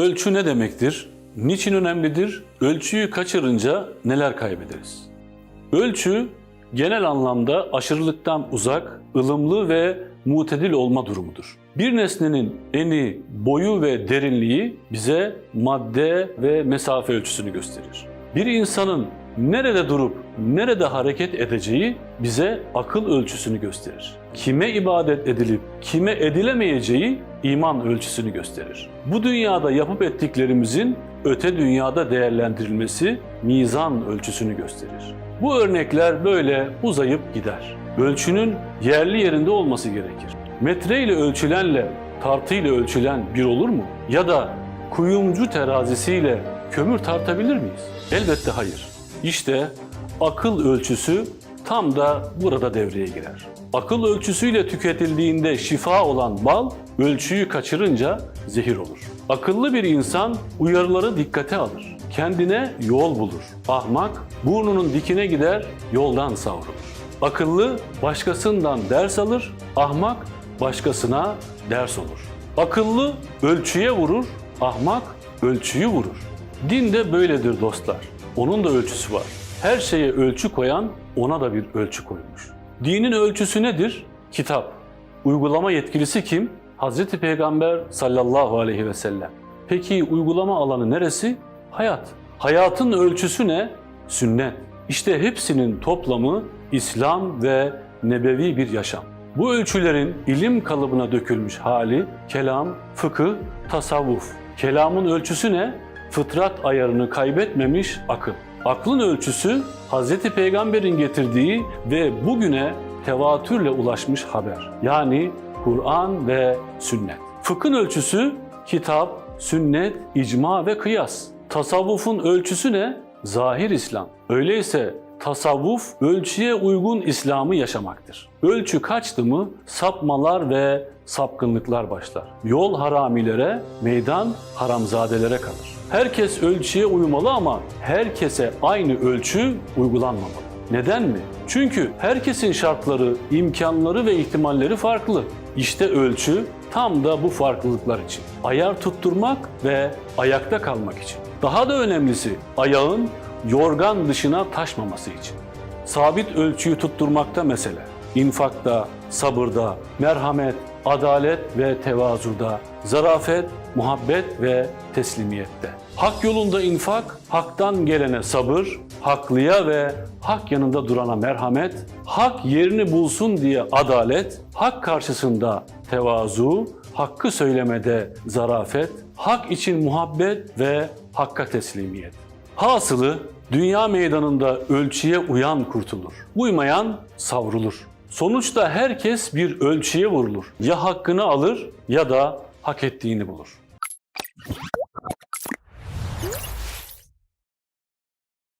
Ölçü ne demektir? Niçin önemlidir? Ölçüyü kaçırınca neler kaybederiz? Ölçü genel anlamda aşırılıktan uzak, ılımlı ve mutedil olma durumudur. Bir nesnenin eni, boyu ve derinliği bize madde ve mesafe ölçüsünü gösterir. Bir insanın nerede durup nerede hareket edeceği bize akıl ölçüsünü gösterir. Kime ibadet edilip kime edilemeyeceği iman ölçüsünü gösterir. Bu dünyada yapıp ettiklerimizin öte dünyada değerlendirilmesi mizan ölçüsünü gösterir. Bu örnekler böyle uzayıp gider. Ölçünün yerli yerinde olması gerekir. Metre ile ölçülenle tartı ile ölçülen bir olur mu? Ya da kuyumcu terazisiyle kömür tartabilir miyiz? Elbette hayır. İşte akıl ölçüsü tam da burada devreye girer. Akıl ölçüsüyle tüketildiğinde şifa olan bal, ölçüyü kaçırınca zehir olur. Akıllı bir insan uyarıları dikkate alır. Kendine yol bulur. Ahmak burnunun dikine gider, yoldan savrulur. Akıllı başkasından ders alır, ahmak başkasına ders olur. Akıllı ölçüye vurur, ahmak ölçüyü vurur. Din de böyledir dostlar. Onun da ölçüsü var. Her şeye ölçü koyan ona da bir ölçü koymuş. Dinin ölçüsü nedir? Kitap. Uygulama yetkilisi kim? Hazreti Peygamber sallallahu aleyhi ve sellem. Peki uygulama alanı neresi? Hayat. Hayatın ölçüsü ne? Sünnet. İşte hepsinin toplamı İslam ve nebevi bir yaşam. Bu ölçülerin ilim kalıbına dökülmüş hali kelam, fıkıh, tasavvuf. Kelamın ölçüsü ne? Fıtrat ayarını kaybetmemiş akıl. Aklın ölçüsü Hz. Peygamber'in getirdiği ve bugüne tevatürle ulaşmış haber. Yani Kur'an ve sünnet. Fıkhın ölçüsü kitap, sünnet, icma ve kıyas. Tasavvufun ölçüsü ne? Zahir İslam. Öyleyse tasavvuf ölçüye uygun İslam'ı yaşamaktır. Ölçü kaçtı mı sapmalar ve sapkınlıklar başlar. Yol haramilere, meydan haramzadelere kalır. Herkes ölçüye uymalı ama herkese aynı ölçü uygulanmamalı. Neden mi? Çünkü herkesin şartları, imkanları ve ihtimalleri farklı. İşte ölçü tam da bu farklılıklar için. Ayar tutturmak ve ayakta kalmak için. Daha da önemlisi ayağın yorgan dışına taşmaması için. Sabit ölçüyü tutturmakta mesele. İnfakta, sabırda, merhamet, adalet ve tevazuda, zarafet, muhabbet ve teslimiyette. Hak yolunda infak, haktan gelene sabır, haklıya ve hak yanında durana merhamet, hak yerini bulsun diye adalet, hak karşısında tevazu, hakkı söylemede zarafet, hak için muhabbet ve hakka teslimiyet. Hasılı dünya meydanında ölçüye uyan kurtulur. Uymayan savrulur. Sonuçta herkes bir ölçüye vurulur. Ya hakkını alır ya da hak ettiğini bulur.